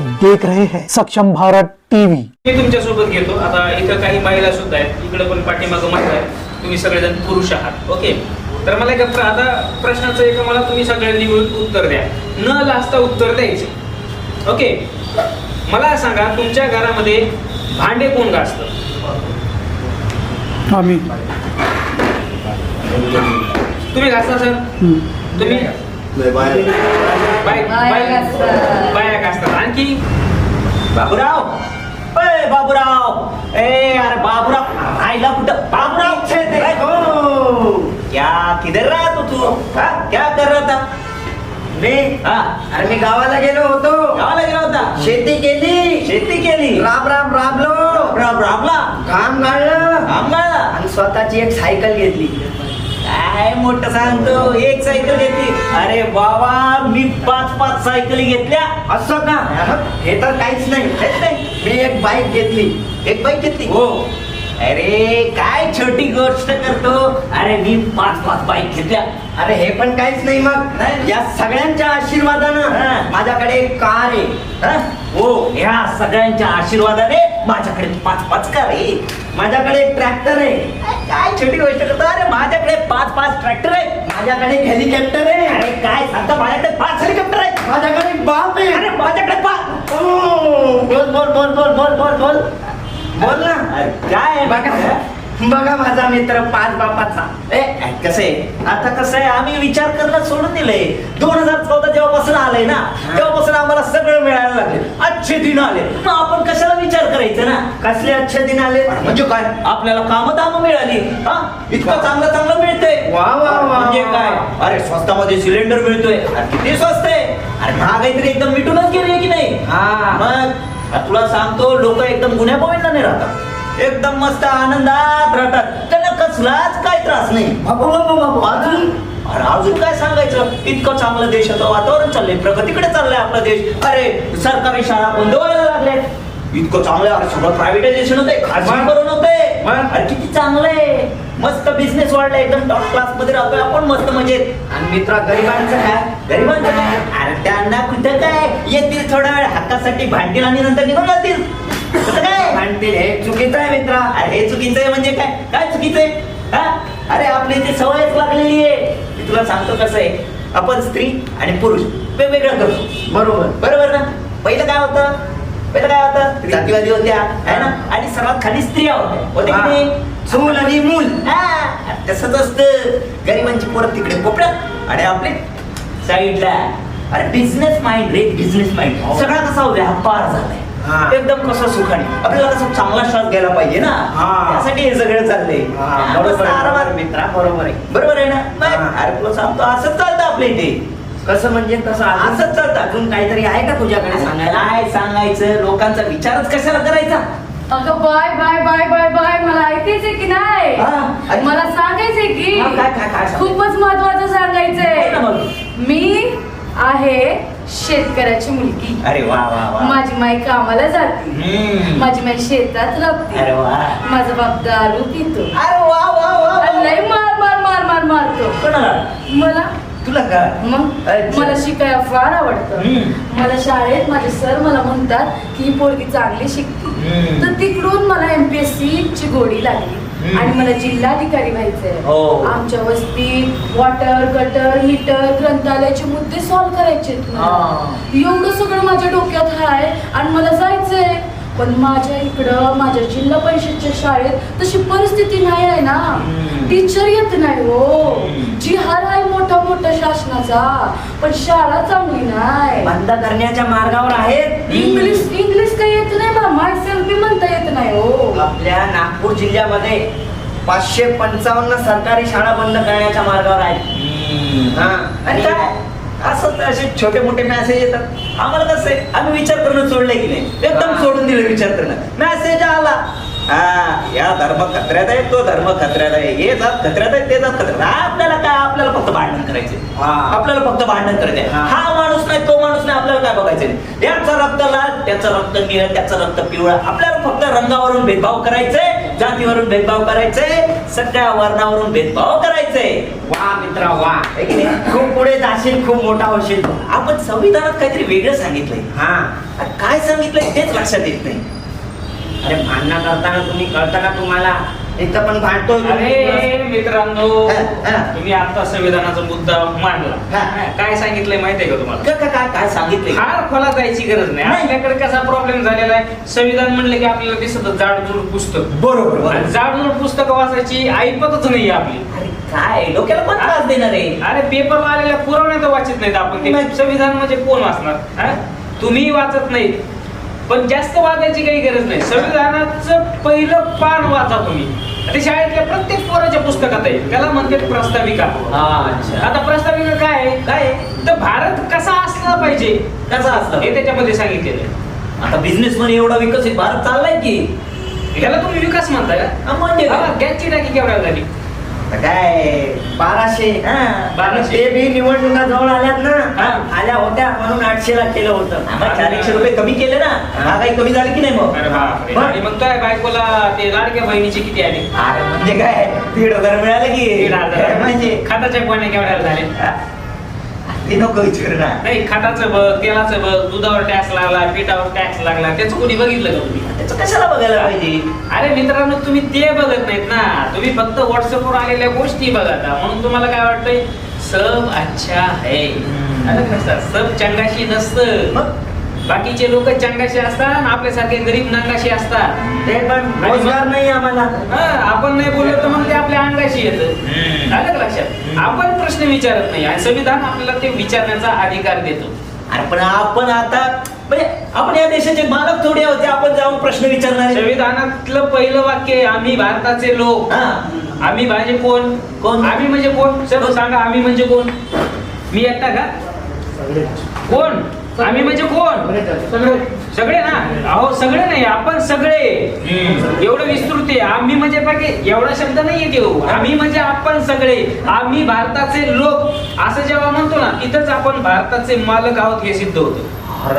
देख रहे हैं सक्षम भारत टीवी। मी तुमच्यासोबत घेतो. आता इथं काही महिला सुद्धा आहेत. इकडे पण पाठीमागं महिला आहेत. तुम्ही सगळेजण पुरुष आहात. ओके? तर मला एका आता प्रश्नाचं एक मला तुम्ही सगळ्यांनी मिळून उत्तर द्या. न लाजता उत्तर द्यायचे. ओके? मला सांगा तुमच्या घरामध्ये भांडे कोण घासतं? आम्ही. तुम्ही घासता सर? तुम्ही बाय बाय बाया घासतात आणखी बाबूराव ए बाबूराव ए अरे बाबूराव आईला कुठं बाबूराव छे ते हो क्या किधर रहा तू हा? क्या कर रहा था? मी? हा। अरे मी गावाला गेलो होतो. गावाला गेला होता? शेती केली. शेती केली? राब राब राबलो. राब राबला? काम काढलं आंबाळा आणि स्वतःची एक सायकल घेतली. काय मोठं सांगतो? एक सायकल घेतली अरे बाबा मी पाच पाच सायकली घेतल्या. असं का? हे तर काहीच नाही. हेच नाही. मी एक बाईक घेतली. एक बाईक घेतली. हो. अरे काय छोटी गोष्ट करतो? अरे मी पाच पाच बाईक घेतल्या. अरे हे पण काहीच नाही मग. या सगळ्यांच्या आशीर्वादानं हा. माझ्याकडे कार आहे. हा? हो. ह्या सगळ्यांच्या आशीर्वादाने माझ्याकडे पाच पाच कार आहे माझ्याकडे एक ट्रॅक्टर आहे. काय छोटी गोष्ट करतो? अरे माझ्याकडे पाच पाच ट्रॅक्टर आहे. माझ्याकडे हेलिकॉप्टर आहे. अरे काय सांगता? माझ्याकडे पाच हेलिकॉप्टर आहे. माझ्याकडे बाप आहे. अरे माझ्याकडे पाच बोल बोल बोल बोल बोल बोल बोल. बोल ना. काय? बघा बघा माझा मित्र पाच बापाचा. ए कसं? आता कसं आहे आम्ही विचार करणं सोडून दिलंय. दोन हजार चौदा जेव्हापासून आलंय ना तेव्हापासून आम्हाला सगळं मिळायला लागले अच्छे दिन आले. मग आपण कशाला विचार करायचं ना? कसले अच्छे दिन आले? म्हणजे काय? आपल्याला काम दाम मिळाली. हा? इतकं चांगलं चांगलं मिळतंय. वा वा म्हणजे काय? अरे स्वस्तामध्ये सिलेंडर मिळतोय. किती स्वस्त आहे. अरे महागाई तरी एकदम मिटूनच गेली की नाही? हा. मग तुला सांगतो लोक एकदम गुन्ह्या गोविंदाने राहतात. एकदम मस्त आनंदात राहतात त्यांना कसलाच काय त्रास नाही. बाबा, बाबा, बाबा, अजून अरे अजून काय सांगायचं? इतकं चांगलं देशाचं वातावरण चाललंय. प्रगतीकडे चाललंय आपला देश. अरे सरकारी शाळा बंद व्हायला लागल्या. इतकं चांगलं. अरे सगळं प्रायव्हेटायझेशन होते खाजगीकरण होते मग? अरे किती चांगलं आहे. मस्त बिझनेस वाढलाय एकदम टॉप क्लासमध्ये राहतोय आपण मस्त मजेत आणि मित्र गरिबांचं काय? गरिबांचं काय? अरे त्यांना कुठं काय? येतील थोडा वेळ हक्कासाठी भांडतील आणि नंतर निघून जातील. काय? म्हणतील हे चुकीचं आहे मित्रा. अरे हे चुकीचं आहे म्हणजे काय? काय चुकीचं आहे? हा? अरे आपली इथे सवयच लागलेली आहे. मी तुला सांगतो कसं आहे. आपण स्त्री आणि पुरुष वेगवेगळं करतो बरोबर. बरोबर ना? पहिलं काय होतं? पहिलं काय होतं? जातीवादी होत्या है ना? आणि सर्वात खाली स्त्रिया होत्या. होते चूल आणि मूल. हा, तसंच असतं. गरिबांची पोरं तिकडे कोपऱ्यात आणि आपले साईडला. अरे बिझनेस माइंड रे बिझनेस माइंड हो. सगळा कसा व्यापार झालाय. एकदम कसं सुखाने. आपल्याला कसं चांगला श्वास घ्यायला पाहिजे ना. हा. त्यासाठी हे सगळं चाललंय. हा, हा, बरोबर आहे, आरामात. आहे, मित्रा बरोबर आहे. बरोबर आहे ना. अरे तुला सांगतो असंच चालतं आपल्या इथे. कसं म्हणजे? कसं असंच चालतं. अजून काहीतरी आहे का तुझ्याकडे सांगायला? काय सांगायचं. लोकांचा विचारच कशाला करायचा? अगं bye bye bye bye bye. मला ऐकायचंय की नाही? हा. मला सांगायचंय की? खूपच महत्वाचं सांगायचंय. आहे शेतकऱ्याची मुलगी. अरे वा वा वा. माझी माई कामाला जाते. हम्म. माझी माई शेतात अरे राबते वा. माझा बाप दारू पितो. अरे वा वा वा आणि लय मार मार मार मार मारतो. कोणाला? मला? तुला का? मग? अच्छा. मला शिकायला फार आवडतं. हम्म. मला शाळेत माझे सर मला म्हणतात की ही पोरगी चांगली शिकते. हम्म. तर तिकडून मला एमपीएससी ची गोडी लागली. आणि मला जिल्हाधिकारी व्हायचंय हो. आमच्या वस्तीत वॉटर गटर हीटर ग्रंथालयाचे मुद्दे सॉल्व्ह करायचे हा. एवढं सगळं माझ्या डोक्यात आहे आणि मला जायचंय पण माझ्या इकडं माझ्या जिल्हा परिषदच्या शाळेत तशी परिस्थिती नाही आहे ना. टीचर येत नाही हो. हम्म. जिहार आहे मोठा मोठा शासनाचा पण शाळा चांगली नाही. बंद करण्याच्या मार्गावर आहेत इंग्लिश इंग्लिश काही येत नाही बा. माय सेल्फ बी म्हणता येत नाही हो. आपल्या नागपूर जिल्ह्यामध्ये पाचशे पंचावन्न सरकारी शाळा बंद करण्याच्या मार्गावर आहेत. हा. आणि काय? असं तर असे छोटे मोठे मेसेज येतात. आम्हाला कसं आहे आम्ही विचार करणं सोडलंय की नाही? एकदम. सोडून दिलं विचार करणं. मेसेज आला. हा या धर्म खत्र्यात आहे तो धर्म खत्र्यात आहे. हे जात खत्र्यात आहे ते जात खत्र्यात. आपल्याला काय आपल्याला फक्त भांडण करायचे. आपल्याला फक्त भांडण करायचंय. हा. हा माणूस नाही तो माणूस नाही आपल्याला काय बघायचं नाही याचा रक्त लाल त्याचं रक्त निळ त्याचं रक्त पिवळं. आपल्याला फक्त रंगावरून भेदभाव करायचंय जातीवरून भेदभाव करायचंय. सगळ्या वर्णावरून भेदभाव करायचंय वा मित्रा वा. है की नाही? खूप पुढे जाशील खूप मोठा होशील. आपण संविधानात काहीतरी वेगळं सांगितलंय. हा. आता काय सांगितलंय तेच लक्षात येत नाही. अरे भांडणं करताना तुम्ही कळतं का तुम्हाला? इथं पण भांडतोय तुम्ही. अरे मित्रांनो हा, हा. तुम्ही आता संविधानाचा मुद्दा मांडला. काय सांगितलंय माहितीये का तुम्हाला का- का- काय काय सांगितलंय फार खोला जायची गरज नाही नाही. आपल्याकडे कसा प्रॉब्लेम झालेला आहे संविधान म्हणलं की आपल्याला दिसत जाडजूड पुस्तक बरोबर बरोबर. आणि जाडजूड पुस्तक वाचायची ऐपतच नाही आपली अरे काय डोक्याला पण त्रास देणार आहे अरे पेपर आलेल्या पुरवण्या तर वाचत नाहीत आपण ते नाही. संविधान म्हणजे कोण वाचणार हा? तुम्ही वाचत नाहीत पण जास्त वाचायची काही गरज नाही. संविधानाचं पहिलं पान वाचा तुम्ही. ते शाळेतल्या प्रत्येक पोराच्या पुस्तकात आहे. त्याला म्हणते प्रस्ताविका. हा अच्छा. आता प्रस्ताविका काय काय? तर भारत कसा असला पाहिजे? कसं असतं हे त्याच्यामध्ये सांगितलेलं आहे. आता बिझनेस मध्ये एवढा विकसित भारत चाललाय की. ह्याला तुम्ही विकास म्हणताय का? म्हणजे गॅसची टाकी केवढ्या झाली? काय? बाराशे. हा, बाराशे. ते बी निवडणुका जवळ आल्यात. ना. आल्या होत्या म्हणून आठशे ला केलं होतं. आम्हाला चार एकशे रुपये कमी केले ना. हा काही कमी झाले की नाही मग. मग? आणि मग काय बायकोला ते लाडक्या बहिणीचे किती आले? अरे म्हणजे काय? दीड हजार मिळाले की? दीड हजार. म्हणजे खताच्या पाण्या केवढ्याला झाले? ते नको विचार ना. नाही खताचं बघ तेलाचं बघ दुधावर टॅक्स लागला पिठावर टॅक्स लागला त्याचं कोणी बघितलं का तुम्ही? त्याचं कशाला बघायला पाहिजे? अरे मित्रांनो तुम्ही ते बघत नाहीत ना. तुम्ही फक्त व्हॉट्सअपवर आलेल्या गोष्टी बघत. म्हणून तुम्हाला काय वाटतंय? सब अच्छा है. हम्म. अरे कसं, सब चंगाशी नसतं. बाकीचे लोक चंगाशी असतात आणि आपल्यासारखे गरीब नंगाशी असतात. ते पण रोजगार नाही आम्हाला. हा, आपण नाही बोललो तर मग ते आपल्या अंगाशी येतं. आलं का लक्षात? आपण प्रश्न विचारत नाही. आणि संविधान आपल्याला ते विचारण्याचा अधिकार देतो. अरे पण आपण आता म्हणजे आपण या देशाचे मालक थोडे होते आपण जाऊन प्रश्न विचारणार आहे. संविधानातलं पहिलं वाक्य आहे, आम्ही भारताचे लोक. हा. आम्ही म्हणजे कोण? कोण? आम्ही म्हणजे कोण? सर्व सांगा आम्ही म्हणजे कोण? मी एकटा का? कोण? आम्ही म्हणजे कोण? सगळे ना? अहो सगळे नाही आपण सगळे. एवढं विस्तृत आहे. आम्ही म्हणजे बाकी एवढा शब्द नाही येतो आम्ही म्हणजे आपण सगळे. आम्ही भारताचे लोक. असं जेव्हा म्हणतो ना तिथंच आपण भारताचे मालक आहोत हे सिद्ध होतं.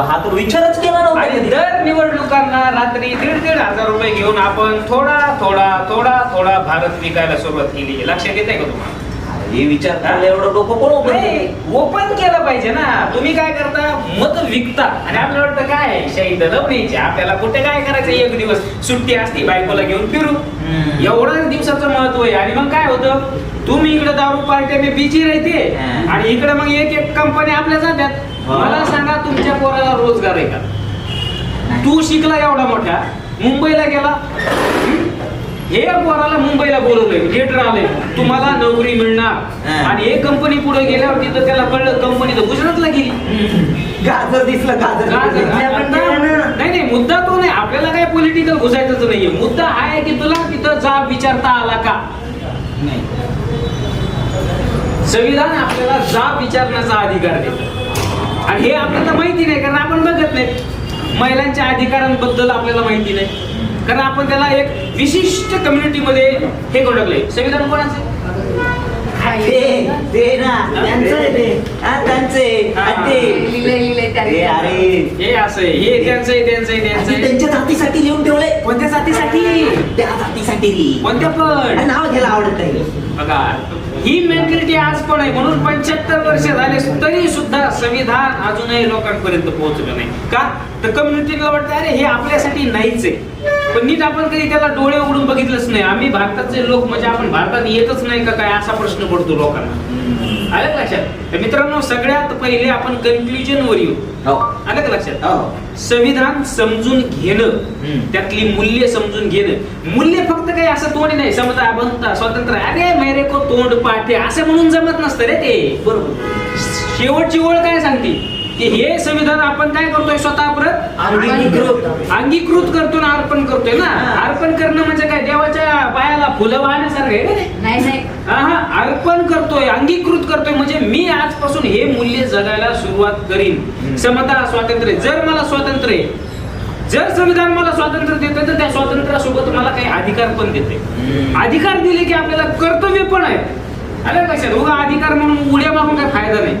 हा तर विचारच केला आणि नव्हता दर निवडणुकांना रात्री दीड दीड हजार रुपये घेऊन आपण थोडा थोडा थोडा थोडा भारत विकायला सुरुवात केली. लक्षात येते का तुम्हाला? हे विचार करायला एवढं डोकं कोण नाही केलं? ओपन केलं पाहिजे ना. तुम्ही काय करता? मत विकता. आणि आपल्याला वाटतं काय? शहीद लपणीचे आपल्याला कुठे काय करायचं? एक दिवस सुट्टी असती बायकोला घेऊन फिरू. एवढंच दिवसाचं महत्त्व आहे. आणि मग काय होतं? तुम्ही इकडे दारू पार्टी बिजी राहते हा. आणि इकडे मग एक एक कंपनी आपल्या जात्यात हा. मला सांगा तुमच्या पोराला रोजगार आहे का? तू शिकला एवढा मोठा. मुंबईला गेला. हं? पोराला मुंबईला बोलवलंय लेटर आलंय तुम्हाला नोकरी मिळणार. आणि एक कंपनी पुढे गेल्यावर तिथं त्याला कळलं कंपनी तर गुजरातला गेली. गाजर दिसलं गाजर गाजर. दिसलं. आपण आता- केलं ना. नाही नाही मुद्दा तो नाही आपल्याला काय पॉलिटिकल घुसायचं नाहीये मुद्दा हा आहे की तुला तिथं जाब विचारता आला का संविधान आपल्याला जाब विचारण्याचा अधिकार देतं आणि हे आपल्याला माहिती नाही कारण आपण बघत नाही महिलांच्या अधिकारांबद्दल आपल्याला माहिती नाही कारण आपण त्याला एक विशिष्ट कम्युनिटीमध्ये हे करू टाकलंय संविधान कोणाचं हा असं हे त्यांचं आहे त्यांचं आहे त्यांचं ते आहे. त्यांच्या जातीसाठी लिहून ठेवलंय. कोणत्या जातीसाठी? त्या जातीसाठी. कोणत्या आणि पण नाव घ्यायला आवडत नाही. बघा ही मेंटॅलिटी आज पण आहे? म्हणून पंच्याहत्तर वर्ष झाले तरी सुद्धा संविधान अजूनही लोकांपर्यंत पोहोचलं नाही. का? तर कम्युनिटीला वाटतं अरे हे आपल्यासाठी नाहीच आहे. पण नीट आपण कधी त्याला डोळे उघडून बघितलंच नाही. आम्ही भारताचे लोक म्हणजे आपण भारतात येतच नाही का काय असा प्रश्न पडतो लोकांना. आलं लक्षात? तर मित्रांनो सगळ्यात पहिले आपण कन्क्लुजन वर येऊ. हो. आलं का लक्षात? हो. संविधान समजून घेणं. त्यातली मूल्य समजून घेणं. मूल्य फक्त काही असं तोंड नाही. समता बनता स्वतंत्र अरे मेरे को तोंड पाठे. असं म्हणून जमत नसतं रे ते. बरोबर. शेवटची ओळ काय सांगते? की हे संविधान आपण काय करतोय स्वतः परत अंगीकृत. अंगीकृत करतो ना अर्पण करतोय ना. अर्पण करणं म्हणजे काय? देवाच्या पायाला फुलं वाहण्यासारखं आहे? नाही? नाही हा हा अर्पण करतोय अंगीकृत करतोय. म्हणजे मी आजपासून हे मूल्य जगायला सुरुवात करीन. समता स्वातंत्र्य. जर मला स्वातंत्र्य आहे, जर संविधान मला स्वातंत्र्य देतं तर त्या स्वातंत्र्यासोबत मला काही अधिकार पण देते. अधिकार दिले की आपल्याला कर्तव्य पण आहे. आलं लक्षात? उगा अधिकार म्हणून उड्या मारून काय फायदा नाही.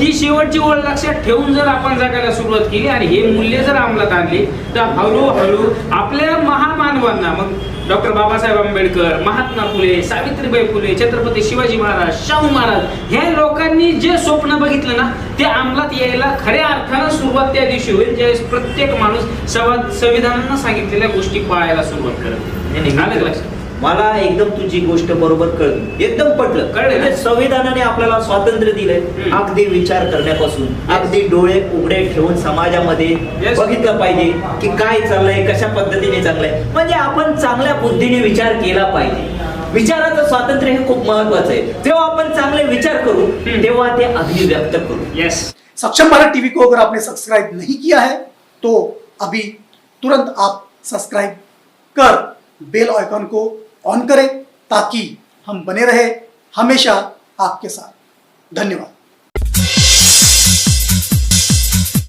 ती शेवटची ओळ लक्षात ठेवून जर आपण जगायला सुरुवात केली आणि हे मूल्य जर अंमलात आणली तर हळूहळू आपल्या महामानवांना मग डॉक्टर बाबासाहेब आंबेडकर महात्मा फुले सावित्रीबाई फुले छत्रपती शिवाजी महाराज शाहू महाराज ह्या लोकांनी जे स्वप्न बघितलं ना ते अंमलात यायला खऱ्या अर्थानं सुरुवात त्या दिवशी होईल ज्यावेळेस प्रत्येक माणूस संवा- संविधानानं सांगितलेल्या गोष्टी पाळायला सुरुवात नाही. आलं लक्षात? मला एकदम तुझी गोष्ट बरोबर कळली. एकदम पटलं. कळलं ना? म्हणजे संविधानाने आपल्याला स्वातंत्र्य दिलंय. अगदी विचार करण्यापासून. अगदी डोळे उघडे ठेवून समाजामध्ये. बघितलं पाहिजे की काय चाललंय कशा पद्धतीने चाललंय. म्हणजे आपण चांगल्या बुद्धीने विचार केला पाहिजे. विचाराचं स्वातंत्र्य हे खूप महत्वाचं आहे. जेव्हा आपण चांगले विचार करू. तेव्हा ते अभिव्यक्त करू. येस सक्षम भारत टीवी को अगर आपने सब्सक्राइब नहीं किया है तो अभी तुरंत आप सब्सक्राइब कर बेल आइकन को ऑन करें ताकि हम बने रहे हमेशा आपके साथ। धन्यवाद।